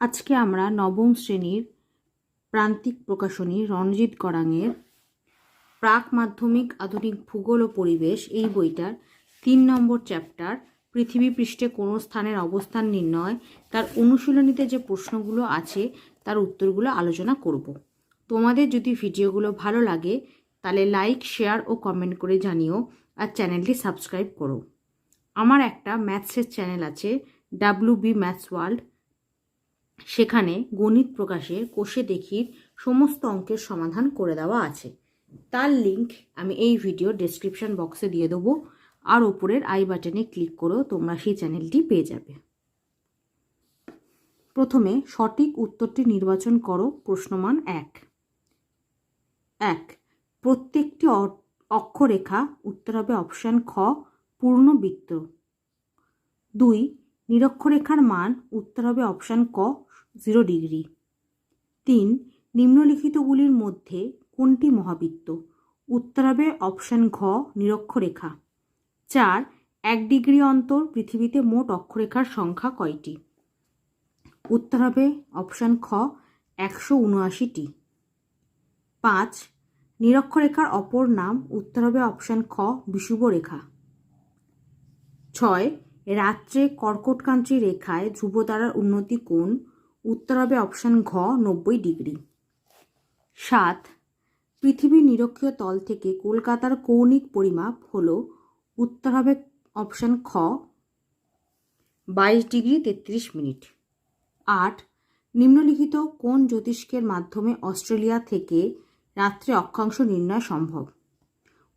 আজকে আমরা নবম শ্রেণির প্রান্তিক প্রকাশনী রণজিৎ গড়াঙের প্রাক মাধ্যমিক আধুনিক ভূগোল ও পরিবেশ এই বইটার তিন নম্বর চ্যাপ্টার, পৃথিবী পৃষ্ঠে কোনো স্থানের অবস্থান নির্ণয়, তার অনুশীলনীতে যে প্রশ্নগুলো আছে, তার উত্তরগুলো আলোচনা করব। তোমাদের যদি ভিডিওগুলো ভালো লাগে, তাহলে লাইক, শেয়ার ও কমেন্ট করে জানিও আর চ্যানেলটি সাবস্ক্রাইব করো। আমার একটা ম্যাথসের চ্যানেল আছে, ডাব্লিউ বি ম্যাথস ওয়ার্ল্ড। সেখানে গণিত প্রকাশের কোষে দেখির সমস্ত অঙ্কের সমাধান করে দেওয়া আছে। তার লিংক আমি এই ভিডিও ডেসক্রিপশন বক্সে দিয়ে দেবো। আর ওপরের আই বাটনে ক্লিক করেও তোমরা সেই চ্যানেলটি পেয়ে যাবে। প্রথমে সঠিক উত্তরটি নির্বাচন করো, প্রশ্নমান এক। এক, প্রত্যেকটি অক্ষরেখা, উত্তর হবে অপশান খ পূর্ণ বৃত্ত দুই, নিরক্ষরেখার মান, উত্তর হবে অপশান ক জিরো ডিগ্রি। তিন, নিম্নলিখিতগুলির মধ্যে কোনটি মহাবৃত্ত? উত্তর হবে অপশান ঘ, নিরক্ষরেখা। চার, এক ডিগ্রি অন্তর পৃথিবীতে মোট অক্ষরেখার সংখ্যা কয়টি? উত্তর হবে অপশান খ, একশো উনআশিটি। পাঁচ, নিরক্ষরেখার অপর নাম উত্তর হবে অপশান খ বিষুব রেখা ছয় রাত্রে কর্কটকান্তি রেখায় ধ্রুবতারার উন্নতি কোণ উত্তর হবে অপশান ঘ, নব্বই ডিগ্রি। সাত, পৃথিবীর নিরক্ষীয় তল থেকে কলকাতার কৌণিক পরিমাপ হল উত্তর হবে অপশান খ, বাইশ ডিগ্রি তেত্রিশ মিনিট। আট, নিম্নলিখিত কোন জ্যোতিষ্কের মাধ্যমে অস্ট্রেলিয়া থেকে রাত্রে অক্ষাংশ নির্ণয় সম্ভব?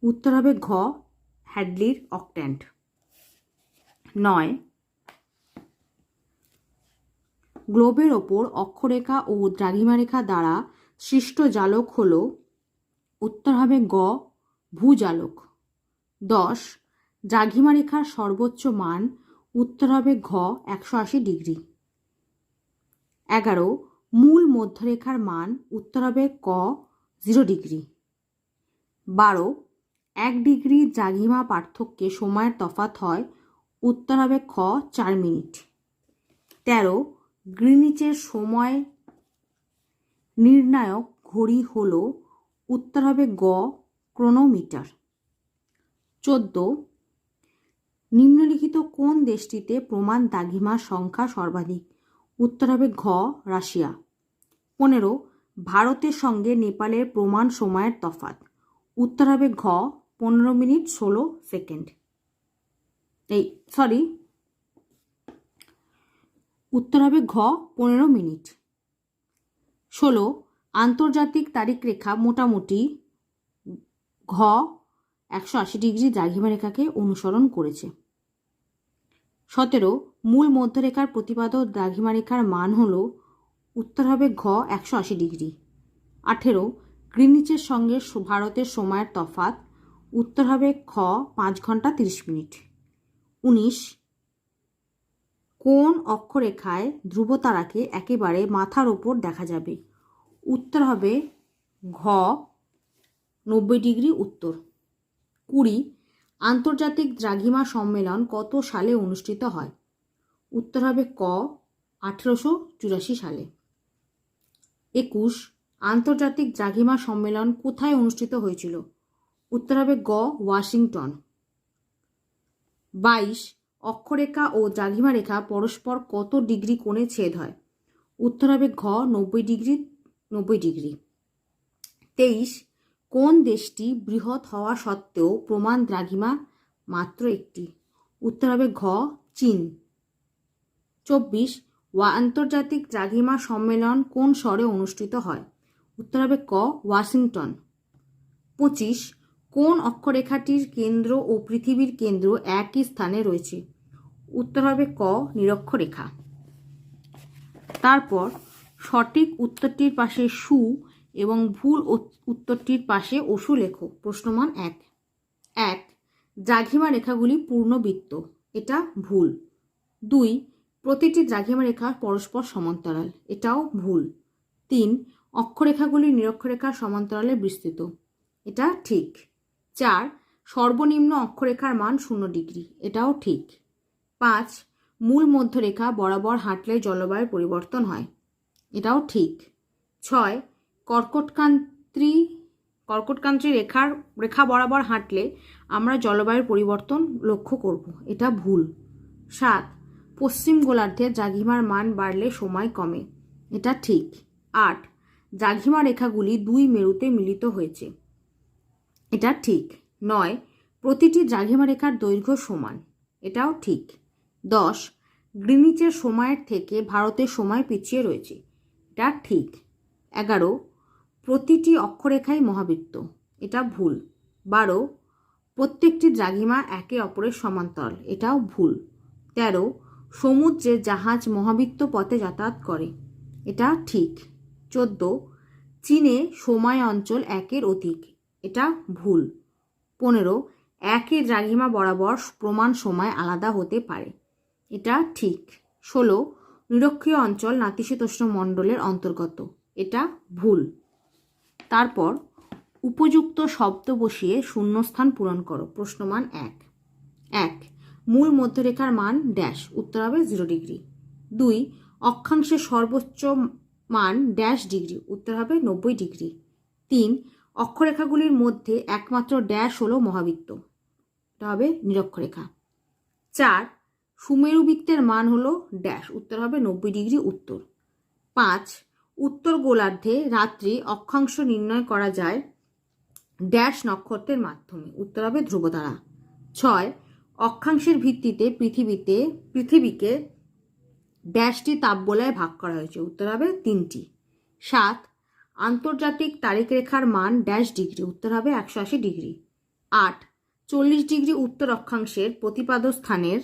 উত্তর হবে ঘ, হ্যাডলির অকট্যান্ট। নয় গ্লোবের ওপর অক্ষরেখা ও দ্রাঘিমারেখা দ্বারা সৃষ্ট জালক হল, উত্তর হবে গ, ভূজালক। দশ, দ্রাঘিমারেখার সর্বোচ্চ মান, উত্তর হবে ঘ, একশো আশি ডিগ্রি। এগারো, মূল মধ্যরেখার মান, উত্তর হবে ক, জিরো ডিগ্রি। বারো, এক ডিগ্রি দ্রাঘিমা পার্থক্যে সময়ের তফাত হয়, উত্তর হবে খ, চার মিনিট। তেরো গ্রিনিচের সময় নির্ণায়ক ঘড়ি হল উত্তর হবে গ ক্রোনোমিটার। চোদ্দ, নিম্নলিখিত কোন দেশটিতে প্রমাণ দাগিমার সংখ্যা সর্বাধিক? উত্তর হবে ঘ, রাশিয়া। পনেরো, ভারতের সঙ্গে নেপালের প্রমাণ সময়ের তফাৎ। উত্তর হবে ঘ, পনেরো মিনিট ষোলো সেকেন্ড। এই সরি উত্তর হবে ঘ, পনেরো মিনিট। ষোলো, আন্তর্জাতিক তারিখ রেখা মোটামুটি ঘ, একশো আশি ডিগ্রি দ্রাঘিমা রেখাকে অনুসরণ করেছে। সতেরো, মূল মধ্যরেখার প্রতিপাদক দ্রাঘিমা রেখার মান হল উত্তর হবে ঘ, একশো আশি ডিগ্রি। আঠেরো, গ্রিনিচের সঙ্গে ভারতের সময়ের তফাত উত্তর হবে খ, পাঁচ ঘণ্টা তিরিশ মিনিট। উনিশ কোন অক্ষরেখায় ধ্রুবতারাকে একেবারে মাথার ওপর দেখা যাবে? উত্তর হবে ঘ, নব্বই ডিগ্রি উত্তর। কুড়ি, আন্তর্জাতিক দ্রাঘিমা সম্মেলন কত সালে অনুষ্ঠিত হয়? উত্তর হবে ক, আঠেরোশো চুরাশি সালে। একুশ, আন্তর্জাতিক দ্রাঘিমা সম্মেলন কোথায় অনুষ্ঠিত হয়েছিল? উত্তর হবে গ, ওয়াশিংটন। বাইশ অক্ষরেখা ও দ্রাঘিমা রেখা পরস্পর কত ডিগ্রি কোণে ছেদ হয়? উত্তর হবে ঘ, নব্বই ডিগ্রি নব্বই ডিগ্রি। তেইশ, কোন দেশটি বৃহৎ হওয়া সত্ত্বেও প্রমাণ দ্রাঘিমা মাত্র একটি? উত্তর হবে ঘ, চীন। চব্বিশ, ওয়া আন্তর্জাতিক দ্রাঘিমা সম্মেলন কোন শহরে অনুষ্ঠিত হয়? উত্তর হবে ক, ওয়াশিংটন। পঁচিশ কোন অক্ষরেখাটির কেন্দ্র ও পৃথিবীর কেন্দ্র একই স্থানে রয়েছে? উত্তর হবে ক, নিরক্ষরেখা। তারপর সঠিক উত্তরটির পাশে সু এবং ভুল উত্তরটির পাশে ওসু লেখো, প্রশ্নমান এক। এক, দ্রাঘিমা রেখাগুলি পূর্ণবৃত্ত, এটা ভুল। দুই, প্রতিটি দ্রাঘিমা রেখা পরস্পর সমান্তরাল, এটাও ভুল। তিন, অক্ষরেখাগুলি নিরক্ষরেখার সমান্তরালে বিস্তৃত, এটা ঠিক। চার, সর্বনিম্ন অক্ষরেখার মান শূন্য ডিগ্রি। এটাও ঠিক। পাঁচ, মূল মধ্যরেখা বরাবর হাঁটলে জলবায়ুর পরিবর্তন হয়। এটাও ঠিক। ছয়, কর্কটকান্ত্রী কর্কটকান্ত্রী রেখার, রেখা বরাবর হাঁটলে আমরা জলবায়ুর পরিবর্তন লক্ষ্য করব। এটা ভুল। সাত, পশ্চিম গোলার্ধে দ্রাঘিমার মান বাড়লে সময় কমে। এটা ঠিক। আট জাঘিমা রেখাগুলি দুই মেরুতে মিলিত হয়েছে। এটা ঠিক। নয়, প্রতিটি দ্রাঘিমা রেখার দৈর্ঘ্য সমান। এটাও ঠিক। দশ, গ্রিনিচের সময়ের থেকে ভারতের সময় পিছিয়ে রয়েছে। এটা ঠিক। এগারো, প্রতিটি অক্ষরেখাই মহাবৃত্ত। এটা ভুল। বারো, প্রত্যেকটি দ্রাঘিমা একে অপরের সমান্তরাল। এটাও ভুল। তেরো, সমুদ্রে জাহাজ মহাবৃত্ত পথে যাতায়াত করে। এটা ঠিক। চোদ্দ, চীনে সময় অঞ্চল একের অধিক। এটা ভুল। পনেরো একই দ্রাঘিমা বরাবর প্রমাণ সময় আলাদা হতে পারে। এটা ঠিক। ষোলো, নিরক্ষীয় অঞ্চল নাতিশীতোষ্ণ মণ্ডলের অন্তর্গত। এটা ভুল। তারপর, উপযুক্ত শব্দ বসিয়ে শূন্যস্থান পূরণ করো। প্রশ্নমান এক। এক, মূল মধ্যরেখার মান ড্যাশ। উত্তর হবে জিরো ডিগ্রি। দুই, অক্ষাংশের সর্বোচ্চ মান ড্যাশ ডিগ্রি। উত্তর হবে নব্বই ডিগ্রি। তিন অক্ষরেখাগুলির মধ্যে একমাত্র ড্যাশ হলো মহাবৃত্ত। এটা হবে নিরক্ষরেখা। চার, সুমেরু বৃত্তের মান হলো ড্যাশ উত্তর হবে নব্বই ডিগ্রি উত্তর। পাঁচ, উত্তর গোলার্ধে রাত্রি অক্ষাংশ নির্ণয় করা যায় ড্যাশ নক্ষত্রের মাধ্যমে, উত্তর হবে ধ্রুবতারা। ছয়, অক্ষাংশের ভিত্তিতে পৃথিবীতে, পৃথিবীকে ড্যাশটি তাপবলয়ে ভাগ করা হয়েছে, উত্তর হবে তিনটি। সাত আন্তর্জাতিক তারিখ রেখার মান ড্যাশ ডিগ্রি, উত্তর হবে একশো আশি ডিগ্রি। আট, চল্লিশ ডিগ্রি উত্তর অক্ষাংশের প্রতিপাদ স্থানের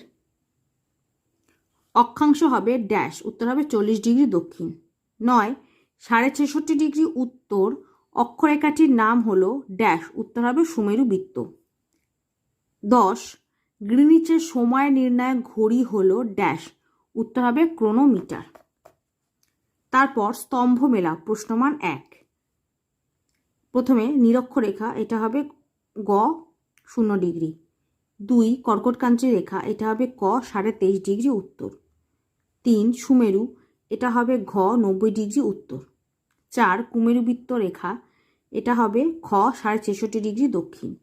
অক্ষাংশ হবে ড্যাশ, উত্তর হবে চল্লিশ ডিগ্রি দক্ষিণ। নয়, সাড়ে ছেষট্টি ডিগ্রি উত্তর অক্ষরেখাটির নাম হল ড্যাশ, উত্তর হবে সুমেরু বৃত্ত। দশ, গ্রিনিচের সময় নির্ণায়ক ঘড়ি হল ড্যাশ, উত্তর হবে ক্রোনোমিটার। তারপর স্তম্ভ মেলা প্রশ্নমান এক। প্রথমে নিরক্ষরেখা, এটা হবে গ, শূন্য ডিগ্রি। দুই কর্কটকান্ত্রী রেখা, এটা হবে ক, সাড়ে তেইশ ডিগ্রি উত্তর। তিন, সুমেরু, এটা হবে ঘ, নব্বই ডিগ্রি উত্তর। চার, কুমেরুবৃত্ত রেখা, এটা হবে খ, সাড়ে ছেষট্টি ডিগ্রি দক্ষিণ।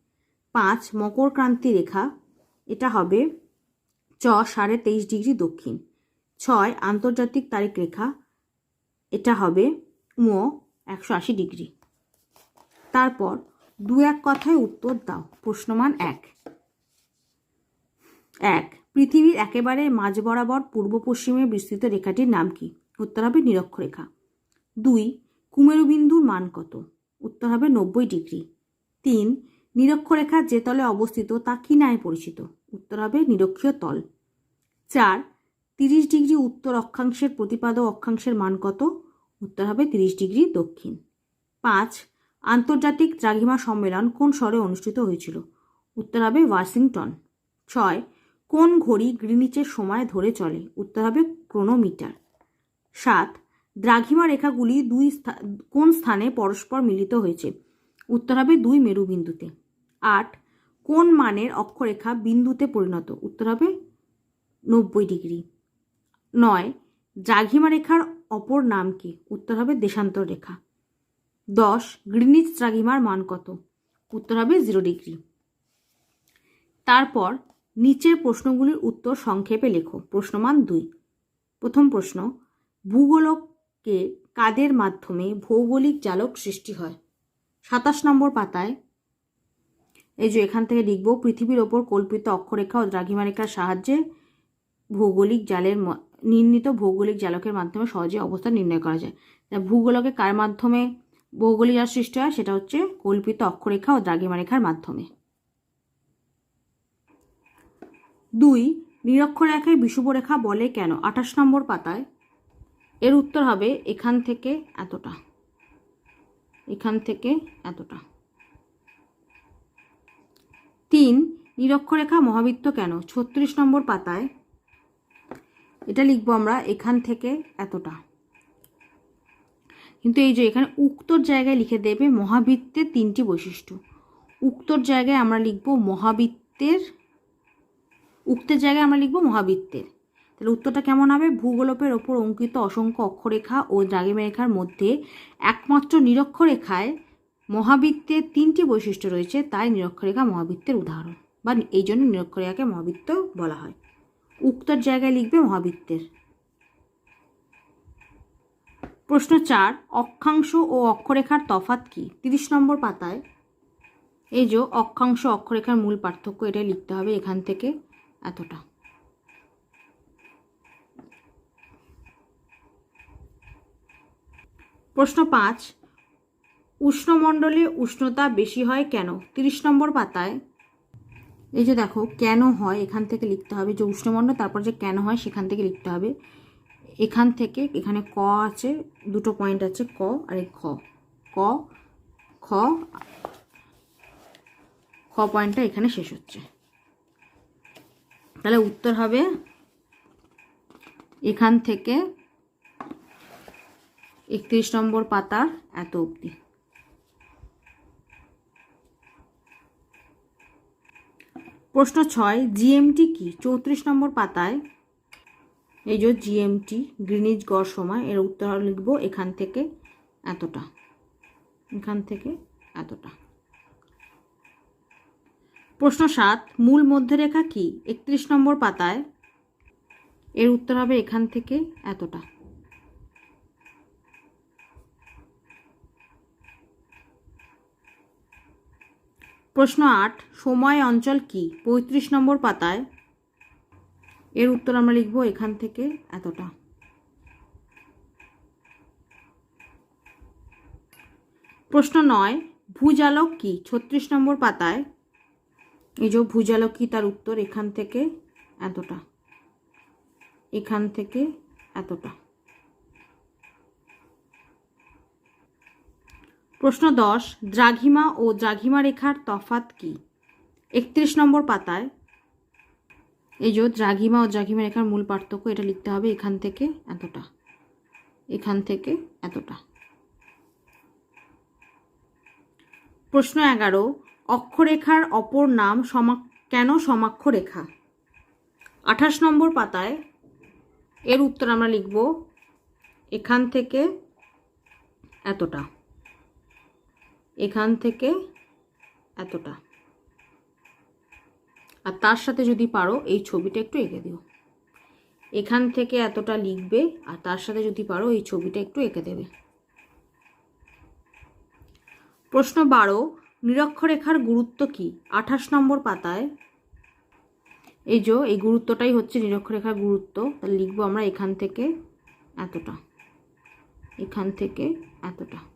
পাঁচ, মকরক্রান্তি রেখা, এটা হবে চ, সাড়ে তেইশ ডিগ্রি দক্ষিণ। ছয়, আন্তর্জাতিক তারিখ রেখা এটা হবে ম একশো আশি ডিগ্রি। তারপর দু এক কথায় উত্তর দাও, প্রশ্নমান এক। এক, পৃথিবীর একেবারে মাঝ বরাবর পূর্ব পশ্চিমে বিস্তৃত রেখাটির নাম কি? উত্তর হবে নিরক্ষরেখা। দুই, কুমেরুবিন্দুর মান কত? উত্তর হবে নব্বই ডিগ্রি। তিন, নিরক্ষরেখা যে তলে অবস্থিত তা কি নামে পরিচিত? উত্তর হবে নিরক্ষীয় তল। চার, তিরিশ ডিগ্রি উত্তর অক্ষাংশের প্রতিপাদ অক্ষাংশের মান কত? উত্তর হবে তিরিশ ডিগ্রি দক্ষিণ। পাঁচ, আন্তর্জাতিক দ্রাঘিমা সম্মেলন কোন শহরে অনুষ্ঠিত হয়েছিল? উত্তর হবে ওয়াশিংটন। ছয়, কোন ঘড়ি গ্রিনিচের সময় ধরে চলে? উত্তর হবে ক্রোনোমিটার। সাত, দ্রাঘিমা রেখাগুলি দুই কোন স্থানে পরস্পর মিলিত হয়েছে? উত্তর হবে দুই মেরুবিন্দুতে। আট, কোন মানের অক্ষরেখা বিন্দুতে পরিণত? উত্তর হবে নব্বই ডিগ্রি। নয়, দ্রাঘিমা রেখার অপর নাম কি? উত্তর হবে দেশান্তর রেখা। দশ, গ্রিনিচ দ্রাঘিমার মান কত? উত্তর হবে জিরো ডিগ্রি। তারপর নিচের প্রশ্নগুলির উত্তর সংক্ষেপে লেখো। প্রশ্নমান দুই। প্রথম প্রশ্ন ভূগোলকে কাদের মাধ্যমে ভৌগোলিক জালক সৃষ্টি হয়? সাতাশ নম্বর পাতায়, এই যে এখান থেকে লিখব, পৃথিবীর ওপর কল্পিত অক্ষরেখা ও দ্রাঘিমা রেখার সাহায্যে ভৌগোলিক জালের নির্ণীত ভৌগোলিক জালকের মাধ্যমে সহজে অবস্থান নির্ণয় করা যায়। ভূগোলকে কার মাধ্যমে ভৌগোলিক জাল সৃষ্টি হয় সেটা হচ্ছে কল্পিত অক্ষরেখা ও দ্রাঘিমা রেখার মাধ্যমে। দুই, নিরক্ষরেখায় বিষুবরেখা বলে কেন? আঠাশ নম্বর পাতায় এর উত্তর হবে এখান থেকে এতটা। এখান থেকে এতটা। তিন, নিরক্ষরেখা মহাবৃত্ত কেন? ছত্রিশ নম্বর পাতায় এটা লিখব আমরা, এখান থেকে এতটা। কিন্তু এই যে এখানে উক্তর জায়গায় লিখে দেবে মহাবৃত্তের তিনটি বৈশিষ্ট্য। উক্তর জায়গায় আমরা লিখব মহাবৃত্তের, উক্তের জায়গায় আমরা লিখব মহাবৃত্তের। তাহলে উত্তরটা কেমন হবে? ভূগোলপের ওপর অঙ্কিত অসংখ্য অক্ষরেখা ও দ্রাঘিমা রেখার মধ্যে একমাত্র নিরক্ষরেখায় মহাবৃত্তের তিনটি বৈশিষ্ট্য রয়েছে, তাই নিরক্ষরেখা মহাবৃত্তের উদাহরণ, বা এই জন্য নিরক্ষরেখাকে মহাবৃত্ত বলা হয়। উক্তর জায়গায় লিখবে মহাবৃত্তের। প্রশ্ন চার, অক্ষাংশ ও অক্ষরেখার তফাত কি? তিরিশ নম্বর পাতায়। এই যে অক্ষাংশ, অক্ষরেখার মূল পার্থক্য এটা লিখতে হবে এখান থেকে এতটা। প্রশ্ন পাঁচ, উষ্ণমণ্ডলে উষ্ণতা বেশি হয় কেন? তিরিশ নম্বর পাতায়। এই যে দেখো, কেন হয় এখান থেকে লিখতে হবে? যে উষ্ণমণ্ডল, তারপর যে কেন হয় সেখান থেকে লিখতে হবে। এখান থেকে এখানে ক আছে, দুটো পয়েন্ট আছে, ক আর খ। ক, খ খ পয়েন্টটা এখানে শেষ হচ্ছে। তাহলে উত্তর হবে এখান থেকে একত্রিশ নম্বর পাতার এত অবধি। প্রশ্ন ছয় জিএমটি কি? চৌত্রিশ নম্বর পাতায় এই যে জিএমটি গ্রিনিজ গড় সময়, এর উত্তর লিখব এখান থেকে এতটা। এখান থেকে এতটা। প্রশ্ন সাত, মূল মধ্যরেখা কি? একত্রিশ নম্বর পাতায় এর উত্তর হবে এখান থেকে এতটা। প্রশ্ন আট, সময় অঞ্চল কি? পঁয়ত্রিশ নম্বর পাতায়। এর উত্তর আমরা লিখব এখান থেকে এতটা। প্রশ্ন নয়, ভূজালক কি? ছত্রিশ নম্বর পাতায়। এই যে ভূজালক কি তার উত্তর এখান থেকে এতটা। এখান থেকে এতটা। প্রশ্ন দশ, দ্রাঘিমা ও দ্রাঘিমা রেখার তফাত কি? একত্রিশ নম্বর পাতায়। এই যে দ্রাঘিমা ও দ্রাঘিমা রেখার মূল পার্থক্য এটা লিখতে হবে এখান থেকে এতটা। এখান থেকে এতটা। প্রশ্ন এগারো, অক্ষরেখার অপর নাম সমা, কেন সমাক্ষ রেখা আঠাশ নম্বর পাতায় এর উত্তর আমরা লিখব এখান থেকে এতটা। এখান থেকে এতটা। আর তার সাথে যদি পারো, এই ছবিটা একটু এঁকে দিও। এখান থেকে এতটা লিখবে, আর তার সাথে যদি পারো, এই ছবিটা একটু এঁকে দেবে। প্রশ্ন বারো, নিরক্ষরেখার গুরুত্ব কি? আঠাশ নম্বর পাতায়। এই যে, এই গুরুত্বটাই হচ্ছে নিরক্ষরেখার গুরুত্ব। তাহলে লিখব আমরা এখান থেকে এতটা। এখান থেকে এতটা।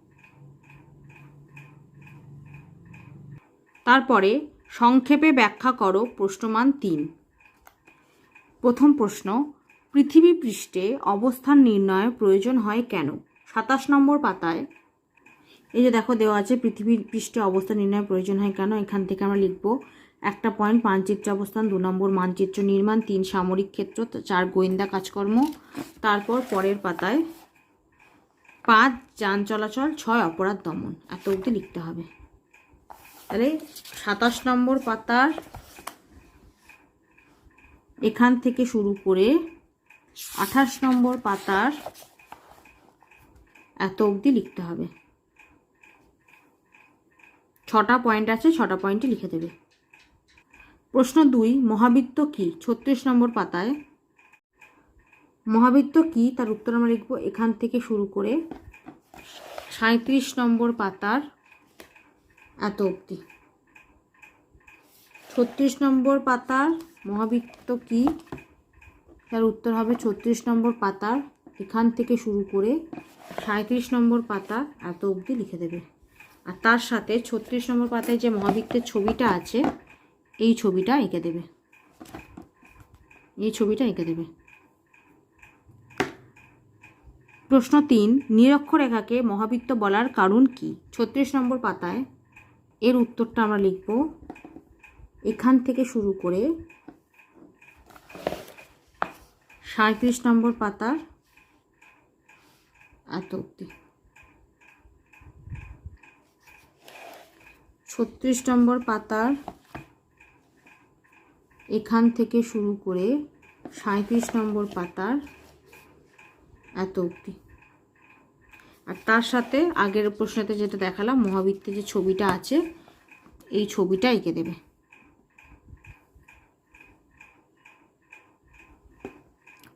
তারপরে সংক্ষেপে ব্যাখ্যা করো প্রশ্নমান তিন। প্রথম প্রশ্ন, পৃথিবী পৃষ্ঠে অবস্থান নির্ণয়ের প্রয়োজন হয় কেন? সাতাশ নম্বর পাতায়, এই যে দেখো দেওয়া আছে পৃথিবীর পৃষ্ঠে অবস্থান নির্ণয়ের প্রয়োজন হয় কেন? এখান থেকে আমরা লিখব, একটা পয়েন্ট মানচিত্র অবস্থান, দু নম্বর মানচিত্র নির্মাণ, তিন সামরিক ক্ষেত্র, চার গোয়েন্দা কাজকর্ম, তারপর পরের পাতায়, পাঁচ যান চলাচল, ছয় অপরাধ দমন। এত অবধি লিখতে হবে। তাহলে সাতাশ নম্বর পাতার এখান থেকে শুরু করে আঠাশ নম্বর পাতার এত অবধি লিখতে হবে। ছটা পয়েন্ট আছে, ছটা পয়েন্টই লিখে দেবে। প্রশ্ন দুই, মহাবৃত্ত কি? ছত্রিশ নম্বর পাতায়। মহাবৃত্ত কি? তার উত্তর আমরা লিখব এখান থেকে শুরু করে সাঁত্রিশ নম্বর পাতার এত অবধি। ছত্রিশ নম্বর পাতার মহাবৃত্ত কি? তার উত্তর হবে ছত্রিশ নম্বর পাতার। এখান থেকে শুরু করে সাঁত্রিশ নম্বর পাতা এত অবধি লিখে দেবে। আর তার সাথে ছত্রিশ নম্বর পাতায় যে মহাবৃত্তের ছবিটা আছে, এই ছবিটা এঁকে দেবে। এই ছবিটা এঁকে দেবে। প্রশ্ন তিন, নিরক্ষরেখাকে মহাবৃত্ত বলার কারণ কি? ছত্রিশ নম্বর পাতায় এর উত্তরটা আমরা লিখব। এখান থেকে শুরু করে সাঁত্রিশ নম্বর পাতার এত অব্দি ছত্রিশ নম্বর পাতার এখান থেকে শুরু করে সাঁত্রিশ নম্বর পাতার এত অবধি। আর তার সাথে আগের প্রশ্নতে যেটা দেখালাম, মহাবৃত্তে যে ছবিটা আছে, এই ছবিটা এঁকে দেবে।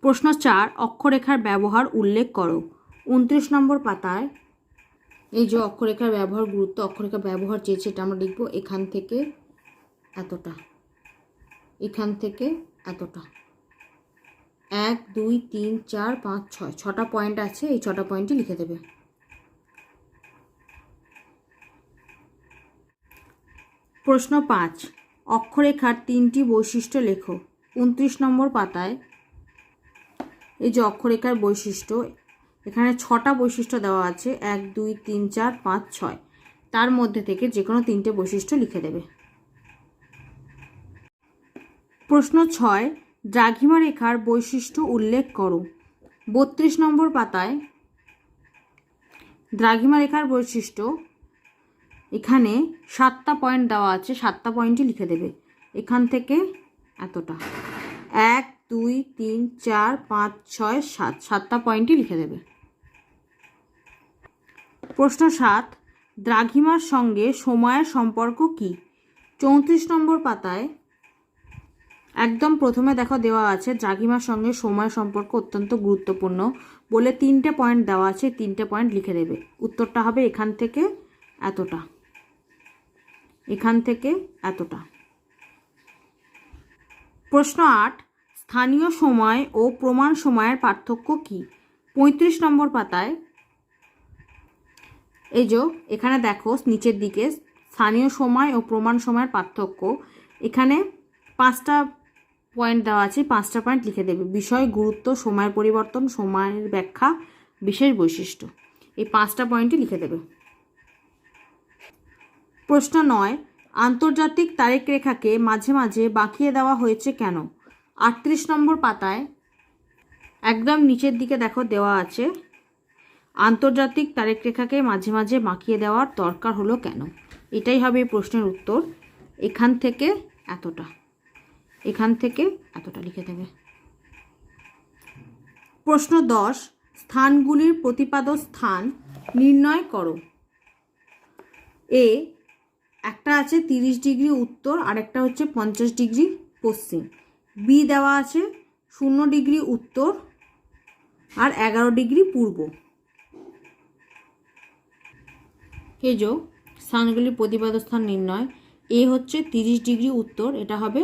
প্রশ্ন চার, অক্ষরেখার ব্যবহার উল্লেখ করো। উনত্রিশ নম্বর পাতায় এই যে অক্ষরেখার ব্যবহার, গুরুত্ব অক্ষরেখার ব্যবহার চেয়েছে এটা আমরা লিখব, এখান থেকে এতটা। এখান থেকে এতটা। এক, দুই, তিন, চার, পাঁচ, ছয়। ছটা পয়েন্ট আছে, এই ছটা পয়েন্টই লিখে দেবে। প্রশ্ন পাঁচ, অক্ষরেখার তিনটি বৈশিষ্ট্য লেখো। উনত্রিশ নম্বর পাতায়, এই যে অক্ষরেখার বৈশিষ্ট্য, এখানে ছটা বৈশিষ্ট্য দেওয়া আছে, এক, দুই, তিন, চার, পাঁচ, ছয়। তার মধ্যে থেকে যে কোনো তিনটে বৈশিষ্ট্য লিখে দেবে। প্রশ্ন ছয়, দ্রাঘিমা রেখার বৈশিষ্ট্য উল্লেখ করো। বত্রিশ নম্বর পাতায়, দ্রাঘিমা রেখার বৈশিষ্ট্য এখানে সাতটা পয়েন্ট দেওয়া আছে, সাতটা পয়েন্টই লিখে দেবে। এখান থেকে এতটা। এক, দুই, তিন, চার, পাঁচ, ছয়, সাত, সাতটা পয়েন্টই লিখে দেবে। প্রশ্ন সাত, দ্রাঘিমার সঙ্গে সময়ের সম্পর্ক কি? চৌত্রিশ নম্বর পাতায় একদম প্রথমে দেখো দেওয়া আছে, দ্রাঘিমার সঙ্গে সময় সম্পর্ক অত্যন্ত গুরুত্বপূর্ণ বলে তিনটে পয়েন্ট দেওয়া আছে, তিনটে পয়েন্ট লিখে দেবে। উত্তরটা হবে এখান থেকে এতটা। এখান থেকে এতটা। প্রশ্ন আট, স্থানীয় সময় ও প্রমাণ সময়ের পার্থক্য কি? পঁয়ত্রিশ নম্বর পাতায়, এই যে এখানে দেখো নিচের দিকে স্থানীয় সময় ও প্রমাণ সময়ের পার্থক্য। এখানে পাঁচটা পয়েন্ট দেওয়া আছে, পাঁচটা পয়েন্ট লিখে দেবে। বিষয়, গুরুত্ব, সময়ের পরিবর্তন, সময়ের ব্যাখ্যা, বিশেষ বৈশিষ্ট্য। এই পাঁচটা পয়েন্টই লিখে দেবে। প্রশ্ন নয় আন্তর্জাতিক তারিখ রেখাকে মাঝে মাঝে বাঁকিয়ে দেওয়া হয়েছে কেন? আটত্রিশ নম্বর পাতায় একদম নিচের দিকে দেখো দেওয়া আছে, আন্তর্জাতিক তারিখ রেখাকে মাঝে মাঝে বাঁকিয়ে দেওয়ার দরকার হলো কেন? এটাই হবে প্রশ্নের উত্তর। এখান থেকে এতটা। এখান থেকে এতটা লিখে দেবে। প্রশ্ন দশ, স্থানগুলির প্রতিপাদ স্থান নির্ণয় করো। এ একটা আছে তিরিশ ডিগ্রি উত্তর আর একটা হচ্ছে পঞ্চাশ ডিগ্রি পশ্চিম। বি দেওয়া আছে শূন্য ডিগ্রি উত্তর আর এগারো ডিগ্রি পূর্ব। যে স্থানগুলির প্রতিপাদ স্থান নির্ণয় এ হচ্ছে তিরিশ ডিগ্রি উত্তর, এটা হবে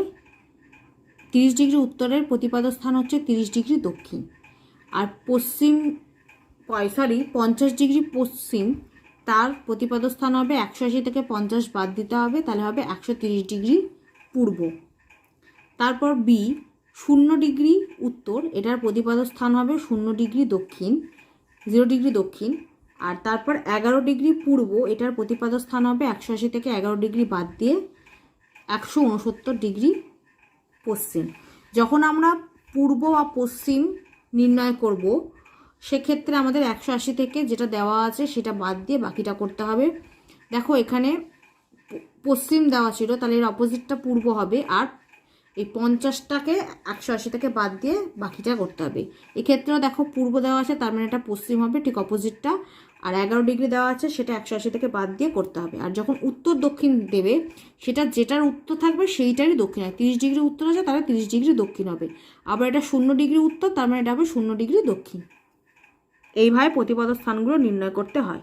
তিরিশ ডিগ্রি উত্তরের প্রতিপাদ স্থান হচ্ছে তিরিশ ডিগ্রি দক্ষিণ। আর পশ্চিম সরি পঞ্চাশ ডিগ্রি পশ্চিম তার প্রতিপাদ স্থান হবে একশো আশি থেকে পঞ্চাশ বাদ দিতে হবে, তাহলে হবে একশো তিরিশ ডিগ্রি পূর্ব। তারপর বি শূন্য ডিগ্রি উত্তর, এটার প্রতিপাদ স্থান হবে শূন্য ডিগ্রি দক্ষিণ জিরো ডিগ্রি দক্ষিণ, আর তারপর এগারো ডিগ্রি পূর্ব, এটার প্রতিপাদ স্থান হবে একশো আশি থেকে এগারো ডিগ্রি বাদ দিয়ে একশো উনসত্তর ডিগ্রি পশ্চিম। যখন আমরা পূর্ব বা পশ্চিম নির্ণয় করব সেক্ষেত্রে আমাদের একশো আশি থেকে যেটা দেওয়া আছে সেটা বাদ দিয়ে বাকিটা করতে হবে। দেখো, এখানে পশ্চিম দেওয়া ছিল, তাহলে এর অপোজিটটা পূর্ব হবে আর এই পঞ্চাশটাকে একশো আশি থেকে বাদ দিয়ে বাকিটা করতে হবে। এক্ষেত্রেও দেখো, পূর্ব দেওয়া আছে, তার মানে এটা পশ্চিম হবে, ঠিক অপোজিটটা আর এগারো ডিগ্রি দেওয়া আছে, সেটা একশো আশি থেকে বাদ দিয়ে করতে হবে। আর যখন উত্তর দক্ষিণ দেবে, সেটা যেটার উত্তর থাকবে সেইটারই দক্ষিণ হয় তিরিশ ডিগ্রি উত্তর আছে, তাহলে তিরিশ ডিগ্রি দক্ষিণ হবে। আবার এটা শূন্য ডিগ্রি উত্তর, তার মানে এটা হবে শূন্য ডিগ্রি দক্ষিণ। এইভাবে প্রতিপদ স্থানগুলো নির্ণয় করতে হয়।